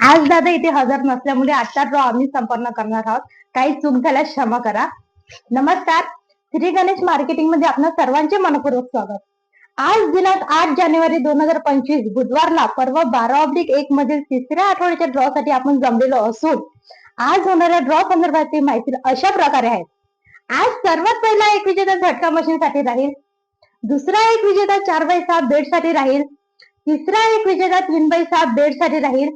आज दादा इथे हजर नसल्यामुळे आजचा ड्रॉ आम्ही संपन्न करणार आहोत. काही चूक झाल्यास क्षमा करा. नमस्कार. श्री गणेश मार्केटिंगमध्ये आपलं सर्वांचे मनपूर्वक स्वागत. आज दिनांक आठ जानेवारी दोन हजार पंचवीस बुधवारला पर्व बारा ऑब्लिक एक मधील तिसऱ्या आठवड्याच्या ड्रॉ साठी आपण जमलेलो असून आज होणाऱ्या ड्रॉ संदर्भातील माहिती अशा प्रकारे आहेत. आज सर्वात पहिला एक विजेता झटका मशीन साठी राहील. दुसरा एक विजेता चार बाय सहा बेडसाठी राहील. तिसरा एक विजेता तीन बाय सहा बेडसाठी राहील.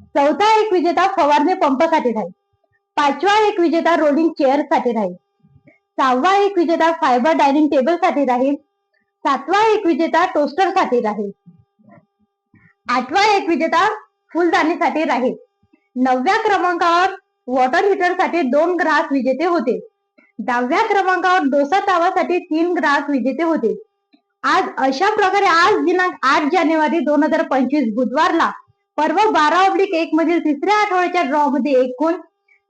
चौथा एक विजेता फवारणी पंपासाठी राहील. पाचवा एक विजेता रोलिंग चेअरसाठी राहील. सहावा एक विजेता फायबर डायनिंग टेबलसाठी राहील. सातवा एक विजेता टोस्टरसाठी राहील. आठवा एक विजेता फुलदाणीसाठी राहील. नवव्या क्रमांकावर वॉटर हीटरसाठी दोन ग्राहक विजेते होते. दहाव्या क्रमांकावर डोसा तावासाठी तीन ग्राहक विजेते होते. आज अशा प्रकारे आज दिनांक आठ जानेवारी दोन हजार पंचवीस बुधवारला पर्व बारा ऑब्लिक एक मधील तिसऱ्या आठवड्याच्या ड्रॉ मध्ये एकूण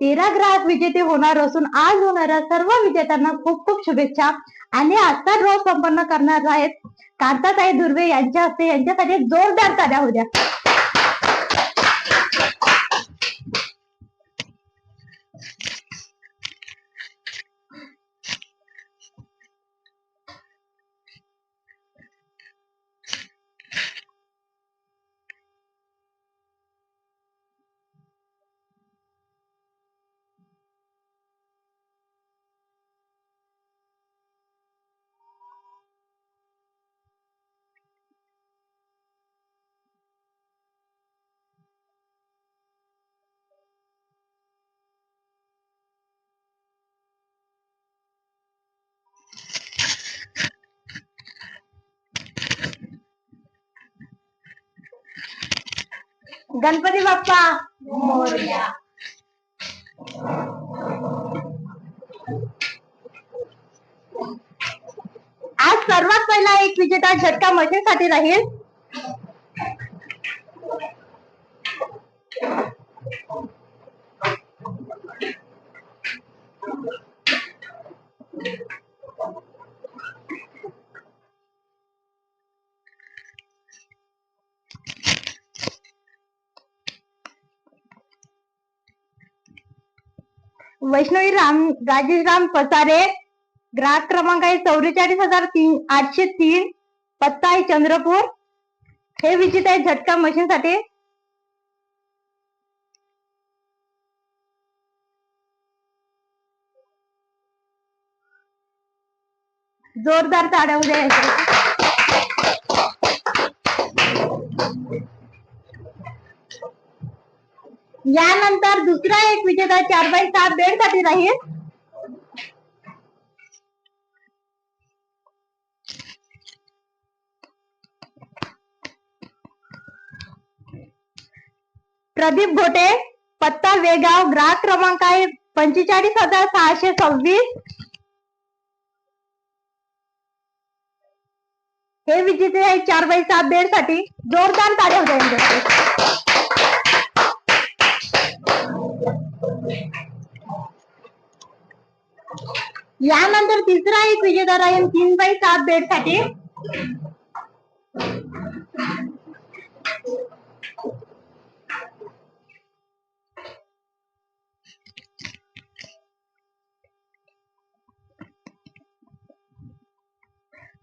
तेरा ग्राहक विजेते होणार असून आज होणाऱ्या सर्व विजेत्यांना खूप खूप शुभेच्छा. आणि आजचा ड्रॉ संपन्न करणार आहेत. कांताताई दुर्वे यांच्या हस्ते यांच्यासाठी जोरदार ताऱ्या होत्या. गणपती बाप्पा. मोरया. आज सर्वात पहिला एक विजेता झटका मशीन साठी राहील. वैष्णवी राम राजेश राम पसारे ग्राहक क्रमांक आहे चौवेचाळीस हजार तीन आठशे तीन पत्ता आहे चंद्रपूर. हे विजित आहे झटका मशीन साठी. जोरदार ताड्या उद्या यानंतर दुसरा एक विजेता चार बाय सात बेड साठी राहील. प्रदीप घोटे, पत्ता वेगाव, ग्राहक क्रमांक आहे पंचेचाळीस हज़ार सहाशे सव्वीस. हे विजेते आहे चार बाय सात बेड साठी जोरदार ताड्या होत्या यानंतर तिसरा एक विजेता राहील तीन बाय सात बेडसाठी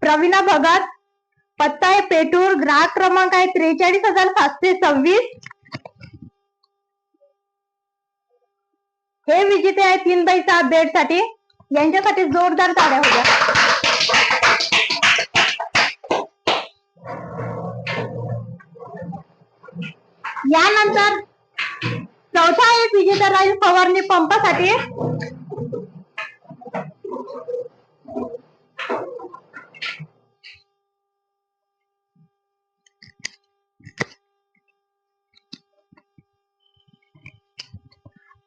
प्रवीणा भगत पत्ता आहे पेटूर ग्राहक क्रमांक आहे त्रेचाळीस हजार सातशे सव्वीस. हे विजेते आहे तीन बाई सात बेडसाठी. यांच्यासाठी जोरदार साड्या होत्या. यानंतर चौथा एक विजेता राहील फवारणी पंपासाठी.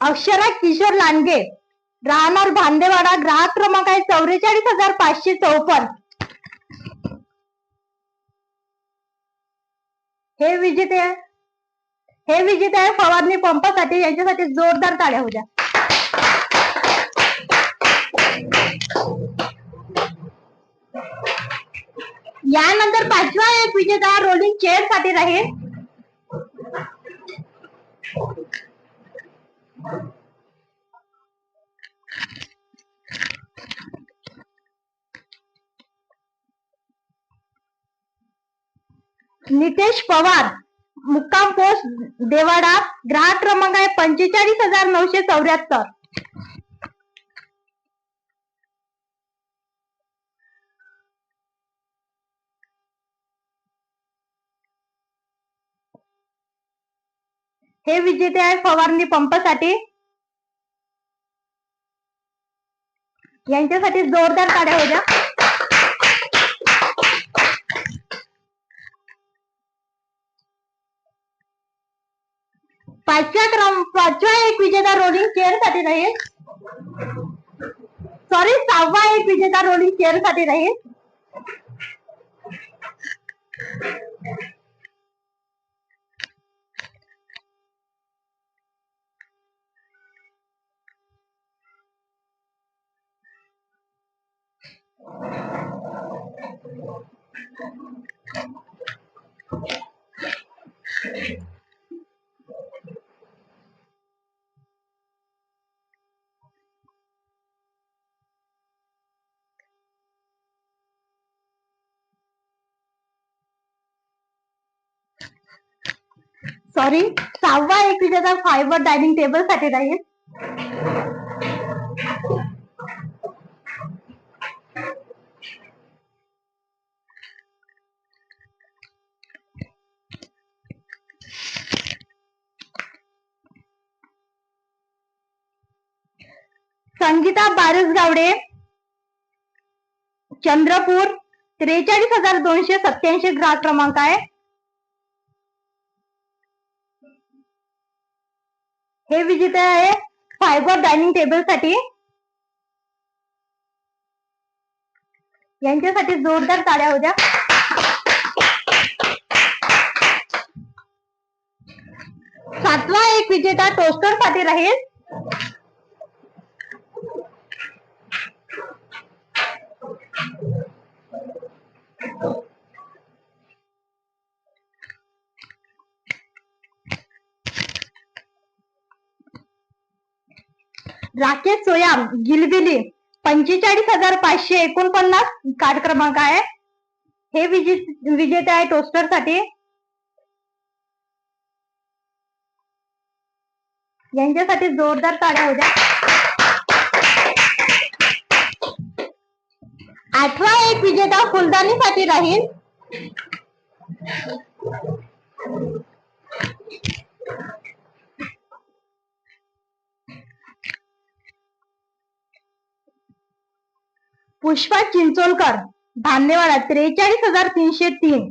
अक्षरा किशोर लांडगे. राहणार भांदेवाडा ग्राहक क्रमांक आहे चौवेचाळीस हजार पाचशे चौपन्न. हे विजेते हे विजेते आहे फवारणी पंपासाठी यांच्यासाठी जोरदार ताळ्या होत्या यानंतर पाचवा एक विजेता रोलिंग चेअरसाठी राहील. नितेश पवार मुक्काम पोस्ट देवाडा ग्राहक क्रमांक आहे पंचेचाळीस हजार नऊशे चौऱ्याहत्तर. हे विजेते आहे फवारणी पंपासाठी. यांच्यासाठी जोरदार काड्या होत्या. पाचव्या पाचवा एक विजेता रोलिंग चेअर साठी राहील सॉरी सहावा एक विजेता रोलिंग चेअर साठी राहील सॉरी सहावा एक विजेता फायबर डायनिंग टेबल साठी राहील संगीता बारसगावडे, चंद्रपूर, त्रेचाळीस हज़ार दोनशे सत्याऐंशी ग्राहक क्रमांक आहे। हे विजेते आहे फायबर डायनिंग टेबलसाठी. यांच्यासाठी जोरदार ताड्या होत्या. सातवा एक विजेता टोस्टरसाठी राहील. राकेश सोयाम गिलबिली पंचेचाळीस हजार पाचशे एकोणपन्नास कार्ड क्रमांक आहे. हे विजे विजेते आहे टोस्टरसाठी यांच्यासाठी जोरदार टाळ्या होत्या आठवा एक विजेता फुलदाणीसाठी राहील. पुष्पा चिंचोलकर धान्यवाडा त्रेचाळीस हजार तीनशे तीन.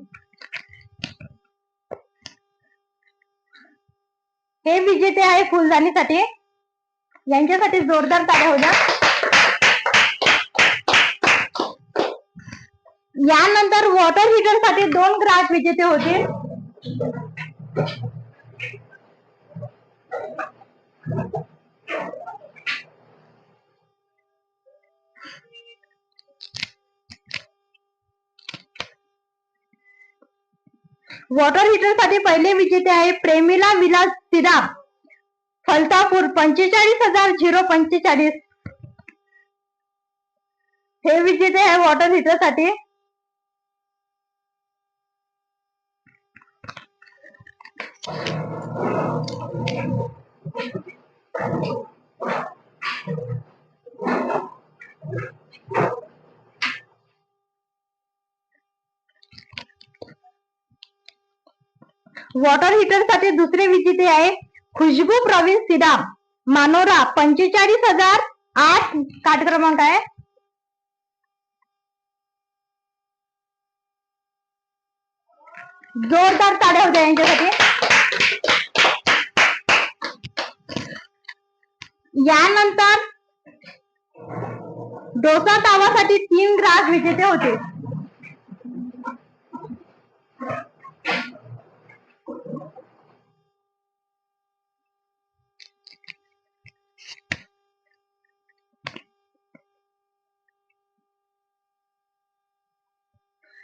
हे विजेते आहे फुलदाणीसाठी यांच्यासाठी जोरदार ताड्या होत्या. यानंतर वॉटर हिटरसाठी दोन ग्राहक विजेते होते. वॉटर हिटरसाठी पहिले विजेते आहे प्रेमिला विलास सिराम फलतापूर पंचेचाळीस हजार झिरो पंचेचाळीस. हे विजेते आहे वॉटर हीटरसाठी. वॉटर हीटरसाठी दुसरे विजेते आहे. खुशबू प्रवीण सिदाम. मानोरा पंचेचाळीस हजार आठ काट क्रमांक आहे. जोरदार ताड्या होत्या यांच्यासाठी. यानंतर डोसा तावासाठी तीन ग्राहक विजेते होते.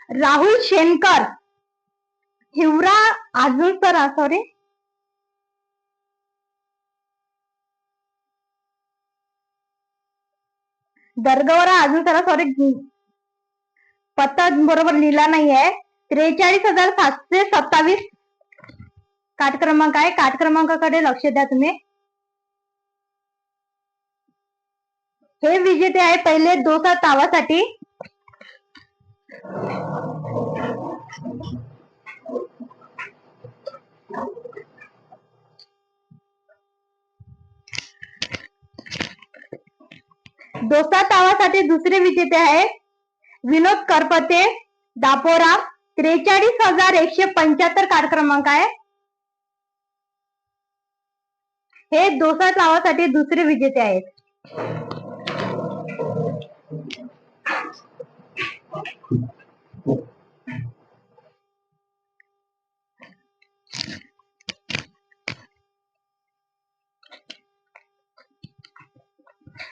राहुल शेनकर हिवरा अजून सॉरी दर्गवरा अजून सर सॉरी पत्ता बरोबर लिहिला नाहीये. त्रेचाळीस हजार सातशे सत्तावीस काट क्रमांक आहे. काट क्रमांकाकडे लक्ष द्या तुम्ही. हे विजेते आहे पहिले दोसा तावासाठी. डोसा तावासाठी दुसरे विजेते आहे विनोद करपते दापोरा त्रेचाळीस हजार एकशे पंच्याहत्तर कार्ड क्रमांक आहे. हे डोसा तावासाठी दुसरे विजेते आहेत.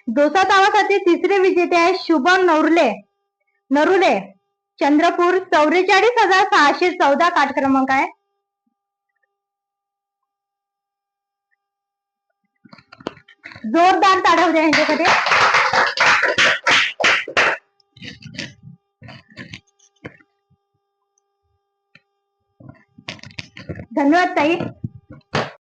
दोसा तावासाठी तिसरे विजेते आहे शुभम नवरुले नरुले चंद्रपूर चौवेचाळीस हजार सहाशे चौदा काठ क्रमांक आहे. जोरदार ताडा होत्या यांच्याकडे धन्यवाद ताई.